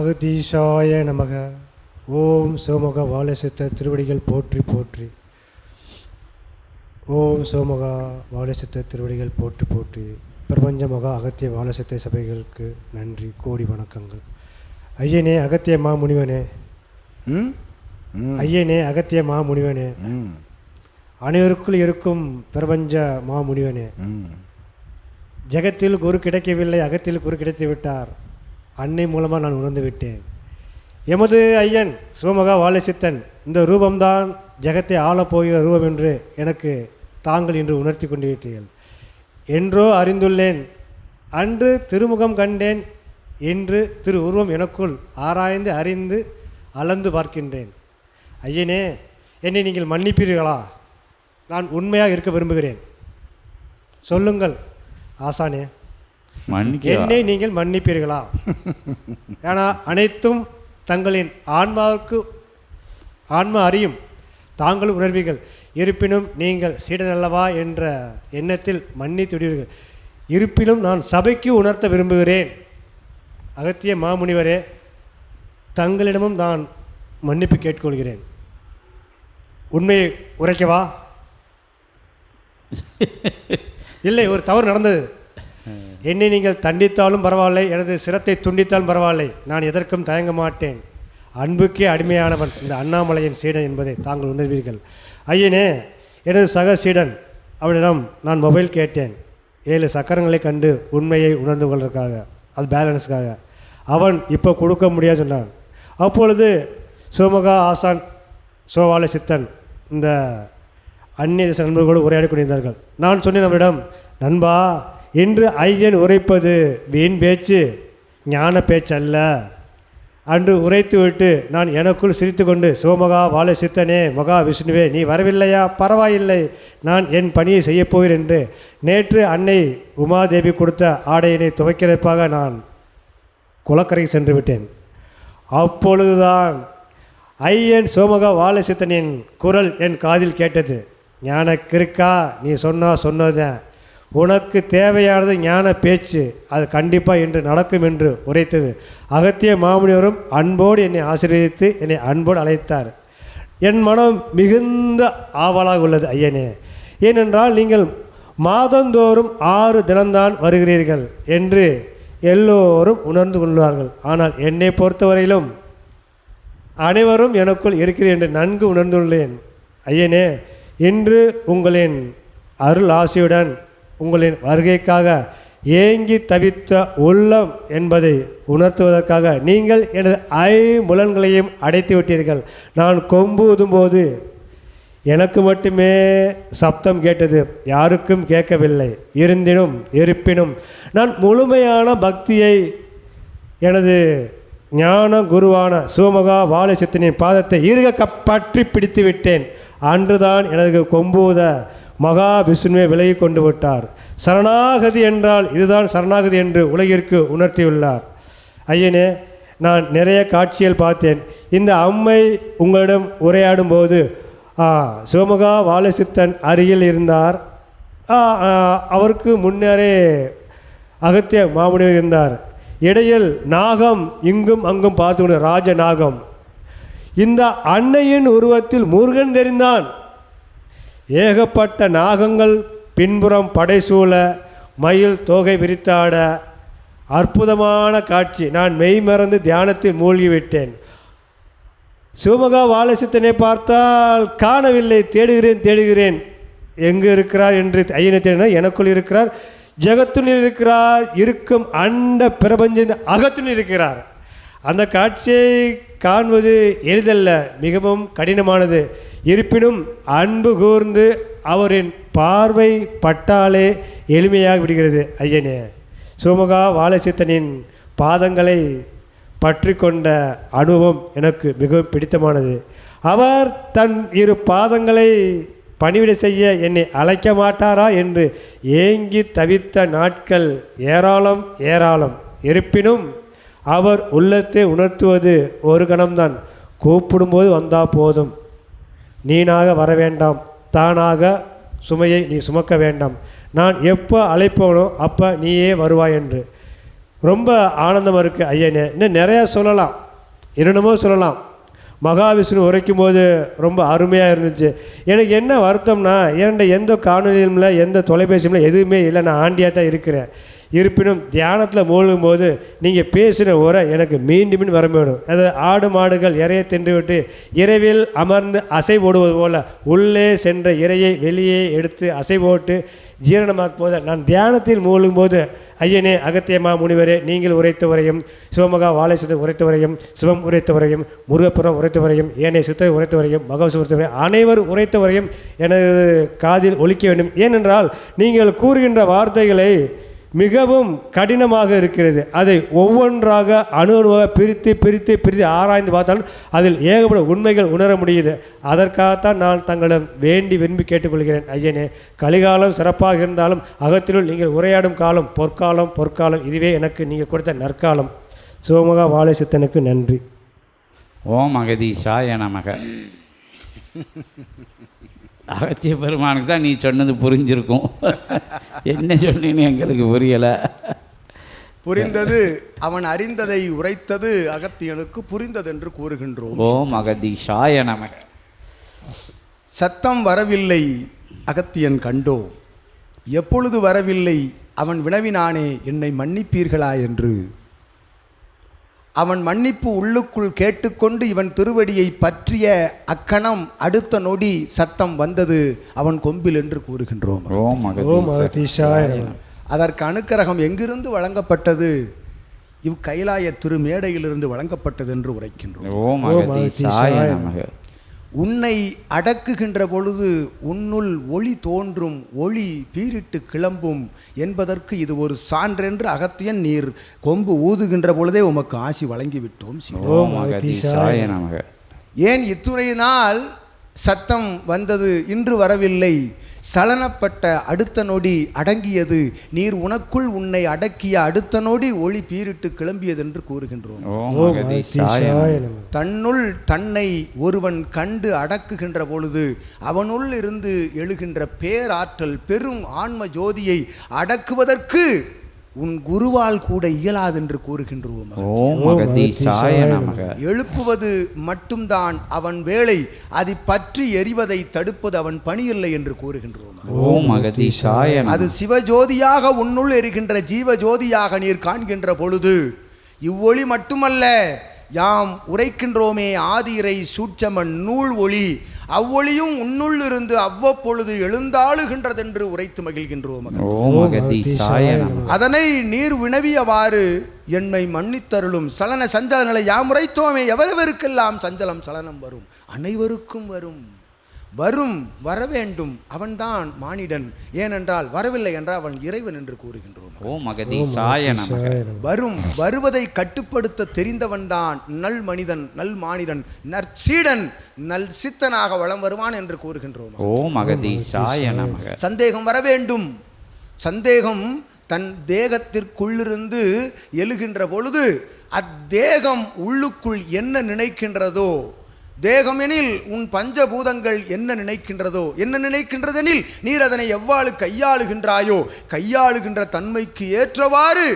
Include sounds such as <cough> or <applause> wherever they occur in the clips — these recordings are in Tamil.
அகதீஷாய நமக. ஓம் சோமக வாலசித்த திருவடிகள் போற்றி போற்றி. ஓம் சோமகா வாலசித்த திருவடிகள் போற்றி போற்றி. பிரபஞ்ச மகா அகத்திய வாலசித்த சபைகளுக்கு நன்றி கோடி வணக்கங்கள். ஐயனே அகத்திய மா? முனிவனே ஐயனே அகத்திய மா முனிவனே ம். அனைவருக்குள் இருக்கும் பிரபஞ்ச மா முனிவனே ம். ஜெகத்தில் குரு கிடைக்கவில்லை அகத்தில் குரு கிடைத்து விட்டார் அன்னை மூலமாக நான் உணர்ந்து விட்டேன். எமது ஐயன் சிவமகா வாலசித்தன் இந்த ரூபம்தான் ஜெகத்தை ஆளப்போகிற ரூபம் என்று எனக்கு தாங்கள் இன்று உணர்த்தி கொண்டு விட்டீர்கள் என்றோ அறிந்துள்ளேன் அன்று திருமுகம் கண்டேன் என்று திரு உருவம் எனக்குள் ஆராய்ந்து அறிந்து அளந்து பார்க்கின்றேன். ஐயனே என்னை நீங்கள் மன்னிப்பீர்களா? நான் உண்மையாக இருக்க விரும்புகிறேன். சொல்லுங்கள் ஆசானே. என்னை நீங்கள் மன்னிப்பீர்களா? <laughs> ஏன்னா அனைத்தும் தங்களின் ஆன்மாவுக்கு ஆன்மா அறியும். தாங்களும் உணர்வீர்கள். இருப்பினும் நீங்கள் சீடன் அல்லவா என்ற எண்ணத்தில் மன்னித்துடுவீர்கள் இருப்பினும் நான் சபைக்கு உணர்த்த விரும்புகிறேன். அகத்திய மாமுனிவரே தங்களிடமும் நான் மன்னிப்பு கேட்டுக்கொள்கிறேன். உண்மையை உரைக்கவா? <laughs> இல்லை ஒரு தவறு நடந்தது. என்னை நீங்கள் தண்டித்தாலும் பரவாயில்லை எனது சிரத்தை துண்டித்தாலும் பரவாயில்லை. நான் எதற்கும் தயங்க மாட்டேன். அன்புக்கே அடிமையானவன் இந்த அண்ணாமலையின் சீடன் என்பதை தாங்கள் உணர்வீர்கள். ஐயனே எனது சக சீடன் அவனிடம் நான் மொபைல் கேட்டேன். ஏழு சக்கரங்களை கண்டு உண்மையை உணர்ந்து கொள்வதற்காக அது பேலன்ஸுக்காக. அவன் இப்போ கொடுக்க முடியாது சொன்னான். அப்பொழுது சோமகா ஆசான் சோவால சித்தன் இந்த அந்நிய நண்பர்களோடு உரையாடி கொண்டிருந்தார்கள். நான் சொன்னேன் அவரிடம் நண்பா இன்று ஐயன் உரைப்பது வீண் பேச்சு ஞான பேச்சல்ல. அன்று உரைத்துவிட்டு நான் எனக்குள் சிரித்துக்கொண்டு சோமகா வாழ சித்தனே மகா விஷ்ணுவே நீ வரவில்லையா? பரவாயில்லை நான் என் பணியை செய்யப் போகிறேன் என்று. நேற்று அன்னை உமாதேவி கொடுத்த ஆடையினை துவைக்கிறப்பாக நான் குளக்கரை சென்று விட்டேன். அப்பொழுதுதான் ஐயன் சோமகா வாழசித்தனின் குரல் என் காதில் கேட்டது. ஞான கிருக்கா நீ சொன்னா சொன்னதுதான். உனக்கு தேவையானது ஞான பேச்சு அது கண்டிப்பாக இன்று நடக்கும் என்று உரைத்தது. அகத்திய மாமுனிவரும் அன்போடு என்னை ஆசீர்வதித்து என்னை அன்போடு அழைத்தார். என் மனம் மிகுந்த ஆவலாக உள்ளது ஐயனே. ஏனென்றால் நீங்கள் மாதந்தோறும் ஆறு தினம்தான் வருகிறீர்கள் என்று எல்லோரும் உணர்ந்து கொள்வார்கள். ஆனால் என்னை பொறுத்தவரையிலும் அனைவரும் எனக்குள் இருக்கிறேன் என்று நன்கு உணர்ந்துள்ளேன். ஐயனே இன்று உங்களின் அருள் ஆசையுடன் உங்களின் வருகைக்காக ஏங்கி தவித்த உள்ளம் என்பதை உணர்த்துவதற்காக நீங்கள் எனது ஐம்புலன்களையும் அடைத்து விட்டீர்கள். நான் கொம்பு ஊதும்போது எனக்கு மட்டுமே சப்தம் கேட்டது யாருக்கும் கேட்கவில்லை. இருந்தினும் இருப்பினும் நான் முழுமையான பக்தியை எனது ஞான குருவான சிவமகா வாலசித்தனின் பாதத்தை இருக பற்றி பிடித்து விட்டேன். அன்றுதான் எனது கொம்பூத மகா விஷ்ணுவை விலகி கொண்டு விட்டார். சரணாகதி என்றால் இதுதான் சரணாகதி என்று உலகிற்கு உணர்த்தியுள்ளார். ஐயனே நான் நிறைய காட்சிகள் பார்த்தேன். இந்த அம்மை உங்களிடம் உரையாடும் போது ஆ, வாலசித்தன் அருகில் இருந்தார். ஆ, ஆ, அவருக்கு முன்னரே அகத்திய மாமுனிவர் இருந்தார். இடையில் நாகம் இங்கும் அங்கும் பார்த்து ராஜ நாகம். இந்த அன்னையின் உருவத்தில் முருகன் தெரிந்தான். ஏகப்பட்ட நாகங்கள் பின்புறம் படைசூழ மயில் தோகை விரித்தாட. அற்புதமான காட்சி. நான் மெய் மறந்து தியானத்தில் மூழ்கிவிட்டேன். சிவமகா வாலசித்தனை பார்த்தால் காணவில்லை. தேடுகிறேன் தேடுகிறேன். எங்கு இருக்கிறார் என்று ஐயனை தேடினா எனக்குள் இருக்கிறார். ஜெகத்துள் இருக்கிறார். இருக்கும் அண்ட பிரபஞ்ச அகத்துள் இருக்கிறார். அந்த காட்சியை காண்பது எளிதல்ல மிகவும் கடினமானது. இருப்பினும் அன்பு கூர்ந்து அவரின் பார்வை பட்டாலே எளிமையாக விடுகிறது ஐயனே. சுமகா வாலசித்தனின் பாதங்களை பற்றி கொண்ட அனுபவம் எனக்கு மிகவும் பிடித்தமானது. அவர் தன் இரு பாதங்களை பணிவிட செய்ய என்னை அழைக்க மாட்டாரா என்று ஏங்கி தவித்த நாட்கள் ஏராளம் ஏராளம். இருப்பினும் அவர் உள்ளத்தை உணர்த்துவது ஒரு கணம்தான். கூப்பிடும்போது வந்தால் போதும். நீனாக வர வேண்டாம். தானாக சுமையை நீ சுமக்க வேண்டாம். நான் எப்போ அழைப்பவனோ அப்போ நீயே வருவாய் என்று. ரொம்ப ஆனந்தமாக இருக்குது ஐயனே. இன்னும் நிறையா சொல்லலாம். என்னென்னமோ சொல்லலாம். மகாவிஷ்ணு உரைக்கும் போது ரொம்ப அருமையாக இருந்துச்சு. எனக்கு என்ன வருத்தம்னா என்னோட எந்த காணொலியும் இல்லை எந்த தொலைபேசியும் இல்லை எதுவுமே இல்லை. நான் ஆண்டியாக தான் இருக்கிறேன். இருப்பினும் தியானத்தில் மூழ்கும் போது நீங்கள் பேசின உரை எனக்கு மீண்டும் மீண்டும் வர வேண்டும். அது ஆடு மாடுகள் இறையை தின்றுவிட்டு இரவில் அமர்ந்து அசை போடுவது போல் உள்ளே சென்ற இரையை வெளியே எடுத்து அசை போட்டு ஜீரணமாக்கும் போது நான் தியானத்தில் மூழ்கும் போது ஐயனே அகத்தியமா முனிவரே நீங்கள் உரைத்தவரையும் சிவமகா வாழைச்சது உரைத்தவரையும் சிவம் உரைத்தவரையும் முருகப்புறம் உரைத்தவரையும் ஏனைய சித்தர் உரைத்தவரையும் மகவசு உரைத்தவரையும் அனைவரும் உரைத்தவரையும் எனது காதில் ஒழிக்க வேண்டும். ஏனென்றால் நீங்கள் கூறுகின்ற வார்த்தைகளை மிகவும் கடினமாக இருக்கிறது. அதை ஒவ்வொன்றாக அணு அணுவாக பிரித்து பிரித்து பிரித்து ஆராய்ந்து பார்த்தாலும் அதில் ஏகப்பட உண்மைகள் உணர முடியுது. அதற்காகத்தான் நான் தங்களிடம் வேண்டி விரும்பி கேட்டுக்கொள்கிறேன் ஐயனே. கலிகாலம் சிறப்பாக இருந்தாலும் அகத்தினுள் நீங்கள் உரையாடும் காலம் பொற்காலம் பொற்காலம் இதுவே எனக்கு நீங்கள் கொடுத்த நற்காலம். சிவமுகா வாழை சித்தனுக்கு நன்றி. ஓம் அகதீஷாய நமக. அகத்திய பெருமானுக்கு தான் நீ சொன்னது புரிஞ்சிருக்கும். என்ன சொன்னீன்னு எங்களுக்கு புரியலை. புரிந்தது அவன் அறிந்ததை உரைத்தது அகத்தியனுக்கு புரிந்ததென்று கூறுகின்றோம். ஓம் அகதீஷாய நமக சத்தம் வரவில்லை அகத்தியன் கண்டோம் எப்பொழுது வரவில்லை அவன் வினவினானே என்னை மன்னிப்பீர்களா என்று. அவன் மன்னிப்பு உள்ளுக்குள் கேட்டுக்கொண்டு இவன் திருவடியை பற்றிய அக்கணம் அடுத்த நொடி சத்தம் வந்தது அவன் கொம்பில் என்று கூறுகின்றோம். அதற்கு அனுக்கிரகம் எங்கிருந்து வழங்கப்பட்டது? இவ் கைலாய திருமேடையிலிருந்து வழங்கப்பட்டது என்று உரைக்கின்றோம். உன்னை அடக்குகின்ற பொழுது உன்னுள் ஒளி தோன்றும் ஒளி பீரிட்டு கிளம்பும் என்பதற்கு இது ஒரு சான்றென்று அகத்தியன் நீர் கொம்பு ஊதுகின்ற பொழுதே உமக்கு ஆசி வழங்கிவிட்டோம் ஏன் இத்துறையினால் சத்தம் வந்தது இன்று வரவில்லை? சலனப்பட்ட அடுத்த நொடி அடங்கியது. நீர் உனக்குள் உன்னை அடக்கிய அடுத்த நொடி ஒளி பீரிட்டு கிளம்பியது என்று கூறுகின்றோம். தன்னுள் தன்னை ஒருவன் கண்டு அடக்குகின்ற பொழுது அவனுள் இருந்து எழுகின்ற பேராற்றல் பெரும் ஆன்ம ஜோதியை அடக்குவதற்கு உன் குருவால் கூட இயலாது என்று கூறுகின்றோம் எழுப்புவது மட்டும்தான் அவன் வேலை அதை பற்றி எரிவதை தடுப்பது அவன் பணியில்லை என்று கூறுகின்றோம். ஓம் அகதீஷாய அது சிவஜோதியாக உன்னுள் எரிகின்ற ஜீவ ஜோதியாக நீர் காண்கின்ற பொழுது இவ்வொளி மட்டுமல்ல யாம் உரைக்கின்றோமே ஆதிரை சூட்சமன் நூல் ஒளி அவ்வொளியும் உன்னுள் இருந்து அவ்வப்பொழுது எழுந்தாளுகின்றதென்று உரைத்து மகிழ்கின்றோம் அதனை நீர் வினவியவாறு என்னை மன்னித்தருளும் சலன சஞ்சலங்களை யாம் உரைத்தோமே எவரவருக்கெல்லாம் சஞ்சலம் சலனம் வரும்? அனைவருக்கும் வரும். வரும் வர வேண்டும் அவன்தான் மானிடன். ஏனென்றால் வரவில்லை என்றால் அவன் இறைவன் என்று கூறுகின்றோம். அகதீஷாய நமக. வரும் வருவதை கட்டுப்படுத்த தெரிந்தவன்தான் நல் மனிதன் நல் மானிடன் நற்சீடன் நல் சித்தனாக வளம் வருவான் என்று கூறுகின்றோம். ஓம் அகதீஷாய நமக. சந்தேகம் வர வேண்டும் சந்தேகம் தன் தேகத்திற்குள்ளிருந்து எழுகின்ற பொழுது அத்தேகம் உள்ளுக்குள் என்ன நினைக்கின்றதோ தேகமெனில் உன் பஞ்சபூதங்கள் என்ன நினைக்கின்றதோ என்ன நினைக்கின்றதெனில் நீர் அதனை எவ்வாறு கையாளுகின்றாயோ கையாளுகின்ற தன்மைக்கு ஏற்றவாறு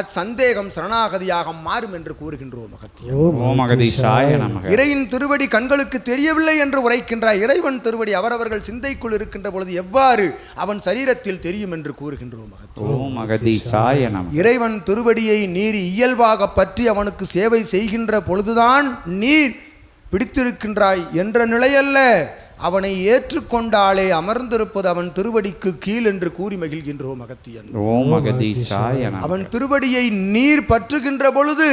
அச்சந்தேகம் சரணாகதியாக மாறும் என்று கூறுகின்றோம் நமக. இறையின் திருவடி கண்களுக்கு தெரியவில்லை என்று உரைக்கின்றார். இறைவன் திருவடி அவரவர்கள் சிந்தைக்குள் இருக்கின்ற பொழுது எவ்வாறு அவன் சரீரத்தில் தெரியும் என்று கூறுகின்றோம் நமக. இறைவன் திருவடியை நீர் இயல்பாக பற்றி அவனுக்கு சேவை செய்கின்ற பொழுதுதான் நீர் பிடித்திருக்கின்றாய் என்ற நிலையல்ல. அவனை ஏற்றுக்கொண்டாலே அமர்ந்திருப்பது அவன் திருவடிக்கு கீழ் என்று கூறி மகிழ்கின்றோம் அகத்தியன் அவன் திருவடியை நீர் பற்றுகின்ற பொழுது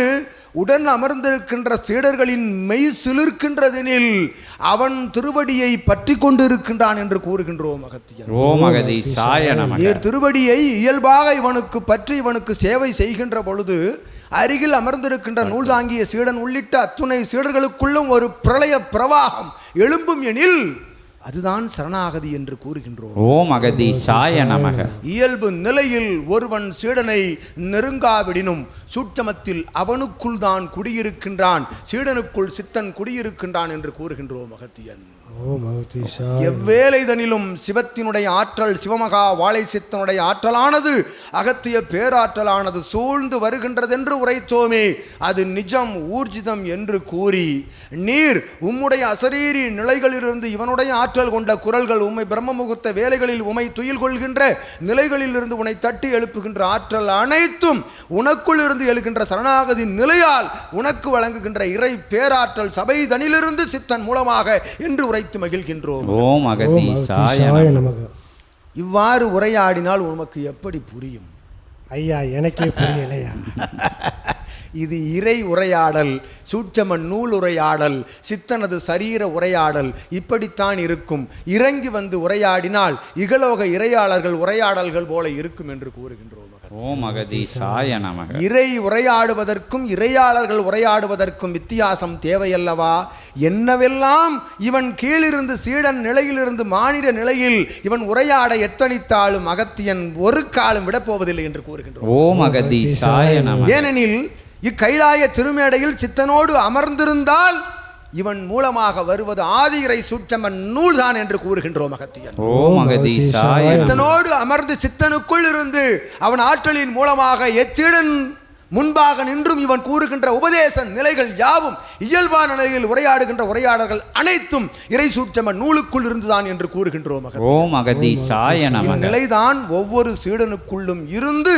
உடன் அமர்ந்திருக்கின்ற சீடர்களின் மெய் சிலிர்க்கின்றதெனில் அவன் திருவடியை பற்றி கொண்டிருக்கின்றான் என்று கூறுகின்றோம் அகத்தியன் நீர் திருவடியை இயல்பாக இவனுக்கு பற்றி இவனுக்கு சேவை செய்கின்ற பொழுது அருகில் அமர்ந்திருக்கின்ற நூல் தாங்கிய சீடன் உள்ளிட்ட அத்துணை சீடர்களுக்குள்ளும் ஒரு பிரளய பிரவாகம் எழும்பும் எனில் அதுதான் சரணாகதி என்று கூறுகின்றோம். ஓம் அகதீசாய நமக. இயல்பு நிலையில் ஒருவன் சீடனை நெருங்காவிடினும் சூட்சமத்தில் அவனுக்குள் தான் குடியிருக்கின்றான் சீடனுக்குள் சித்தன் குடியிருக்கின்றான் என்று கூறுகின்றோம் அகத்தியன் எவ்வேளைதனிலும் சிவத்தினுடைய ஆற்றல் சிவமகா வாழை சித்தனுடைய ஆற்றலானது அகத்திய பேராற்றலானது சூழ்ந்து வருகின்றதென்று உரைத்தோமே அது நிஜம் ஊர்ஜிதம் என்று கூறி நீர் உம்முடைய அசரீரி நிலைகளிலிருந்து இவனுடைய ஆற்றல் கொண்ட குரல்கள் உம்மை பிரம்ம முகூர்த்த வேலைகளில் உமை துயில் கொள்கின்ற நிலைகளிலிருந்து உன்னை தட்டி எழுப்புகின்ற ஆற்றல் அனைத்தும் உனக்குள் இருந்து எழுகின்ற சரணாகதி நிலையால் உனக்கு வழங்குகின்ற இறை பேராற்றல் சபை தனிலிருந்து சித்தன் மூலமாக என்று உரைத்து மகிழ்கின்றோம். ஓம் இவ்வாறு உரையாடினால் உனக்கு எப்படி புரியும்? ஐயா எனக்கே புரியலையா? இது இறை உரையாடல் சூட்சம நூல் உரையாடல் சித்தனது சரீர உரையாடல் இப்படித்தான் இருக்கும். இறங்கி வந்து உரையாடினால் இகலோக இறையாளர்கள் உரையாடல்கள் போல இருக்கும் என்று கூறுகின்றோம் ஓம் அகதீசாய நமக. இறை உரையாடுவதற்கும் இறையாளர்கள் உரையாடுவதற்கும் வித்தியாசம் தேவையல்லவா? என்னவெல்லாம் இவன் கீழிருந்து சீடன் நிலையிலிருந்து மானிட நிலையில் இவன் உரையாட எத்தனித்தாலும் அகத்தியன் ஒரு காலம் விடப்போவதில்லை என்று கூறுகின்றோம். ஓம் அகதீசாய நமக. ஏனெனில் இக்கைலாய திருமேடையில் சித்தனோடு அமர்ந்திருந்தால் இவன் மூலமாக வருவது ஆதி இறை சூட்சமன் நூல்தான் என்று கூறுகின்றோம் நமக சித்தனோடு அமர்ந்து சித்தனுக்குள் இருந்து அவன் ஆற்றலின் மூலமாக எச்சீடன் முன்பாக நின்றும் இவன் கூறுகின்ற உபதேச நிலைகள் யாவும் இயல்பான நிலையில் உரையாடுகின்ற உரையாடல்கள் அனைத்தும் இறை சூட்சம நூலுக்குள் இருந்துதான் என்று கூறுகின்றோம் இந்நிலைதான் ஒவ்வொரு சீடனுக்குள்ளும் இருந்து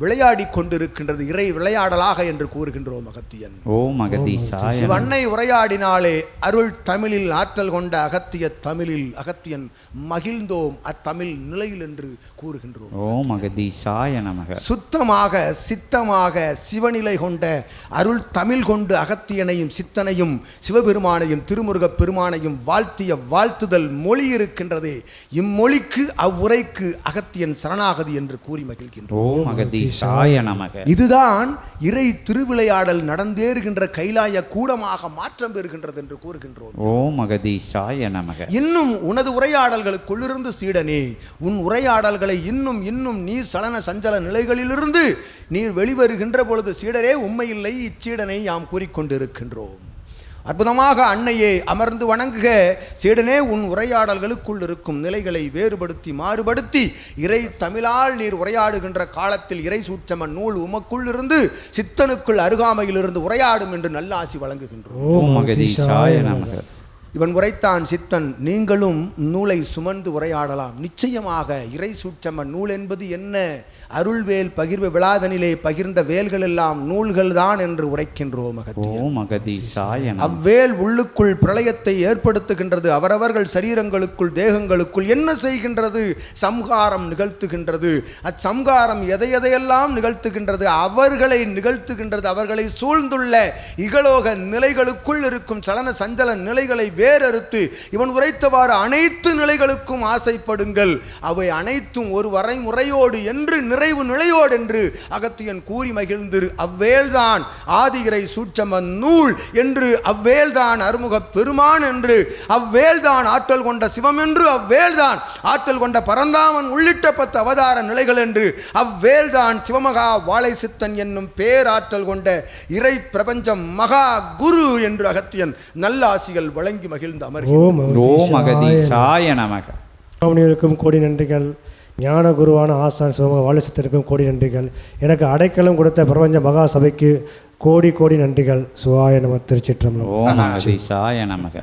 விளையாடி கொண்டிருக்கின்றது இறை விளையாடலாக என்று கூறுகின்றோம் அகத்தியன். ஓம் அகதீசாய நமக இவ்வன்னை உரையாடினாலே அருள் தமிழில் ஆற்றல் கொண்ட அகத்திய தமிழில் அகத்தியன் மகிழ்ந்தோம் அத்தமிழ் நிலையில் என்று கூறுகின்றோம். ஓம் அகதீசாய நமக சுத்தமாக சித்தமாக சிவநிலை கொண்ட அருள் தமிழ் கொண்டு அகத்தியனையும் சித்தனையும் சிவபெருமானையும் திருமுருகப் பெருமானையும் வாழ்த்திய வாழ்த்துதல் மொழி இருக்கின்றதே. இம்மொழிக்கு அவ்வுரைக்கு அகத்தியன் சரணாகதி என்று கூறி மகிழ்கின்றோம். அகதீசாய நமக இதுதான் இறை திருவிளையாடல் நடந்தேறுகின்ற கைலாய கூடமாக மாற்றம் பெறுகின்றது என்று கூறுகின்றோம். ஓம் அகதீசாய நமக. இன்னும் உனது உரையாடல்களுக்குள்ளிருந்து சீடனே உன் உரையாடல்களை இன்னும் இன்னும் நீ சலன சஞ்சல நிலைகளிலிருந்து நீர் வெளிவருகின்ற பொழுது சீடரே உண்மையில்லை இச்சீடனை யாம் கூறிக்கொண்டிருக்கின்றோம். அற்புதமாக அன்னையே அமர்ந்து வணங்குக. சீடனே உன் உரையாடல்களுக்குள் இருக்கும் நிலைகளை வேறுபடுத்தி மாறுபடுத்தி இறை தமிழால் நீர் உரையாடுகின்ற காலத்தில் இறை சூட்சம நூல் உமக்குள் இருந்து சித்தனுக்குள் அருகாமையிலிருந்து உரையாடும் என்று நல்லாசி வழங்குகின்றோம். இவன் உரைத்தான் சித்தன் நீங்களும் நூலை சுமந்து உரையாடலாம். நிச்சயமாக இறை சூட்சம நூல் என்பது என்ன? அருள்வேல் பகிர்வு விழாதனிலே பகிர்ந்த வேல்கள் எல்லாம் நூல்கள் தான் என்று உரைக்கின்றோம் அவ்வேல் உள்ளுக்குள் பிரளயத்தை ஏற்படுத்துகின்றது. அவரவர்கள் சரீரங்களுக்குள் தேகங்களுக்குள் என்ன செய்கின்றது? சம்ஹாரம் நிகழ்த்துகின்றது. அச்சம்ஹாரம் எதை எதையெல்லாம் நிகழ்த்துகின்றது? அவர்களை நிகழ்த்துகின்றது. அவர்களை சூழ்ந்துள்ள இகலோக நிலைகளுக்குள் இருக்கும் சலன சஞ்சல நிலைகளை வேறறுத்து. இவன் உரைத்தவாறு அனைத்து நிலைகளுக்கும் ஆசைப்படுங்கள். அவை அனைத்தும் ஒரு வரைமுறையோடு என்று நிறைவு நிலையோடு என்று அகத்தியன் கூறி மகிழ்ந்து அவ்வேல்தான் ஆதிகிரை சூட்சம நூல் என்று அவ்வேல்தான் அருமுக பெருமான் என்று. அவ்வேல்தான் ஆற்றல் கொண்ட சிவம் என்று. அவ்வேல்தான் ஆற்றல் கொண்ட பரந்தாமன் உள்ளிட்ட பத்து அவதார நிலைகள் என்று. அவ்வேல்தான் சிவமகா வாழை சித்தன் என்னும் பேராற்றல் கொண்ட இறை பிரபஞ்சம் மகா குரு என்று அகத்தியன் நல்லாசிகள் வழங்கி மகிழ்ந்து அமர்கிறார் ஓம் ஓம் அகதீஷாய அகதீசாய நமக. சுவாமிகளுக்கும் கோடி நன்றிகள். ஞான குருவான ஆசான் சிவம வாலிசத்திற்கும் கோடி நன்றிகள். எனக்கு அடைக்கலம் கொடுத்த பிரபஞ்ச மகா சபைக்கு கோடி கோடி நன்றிகள். சுவாய நம திருச்சிற்றம்பலம். ஓம் அகதீசாய நமக.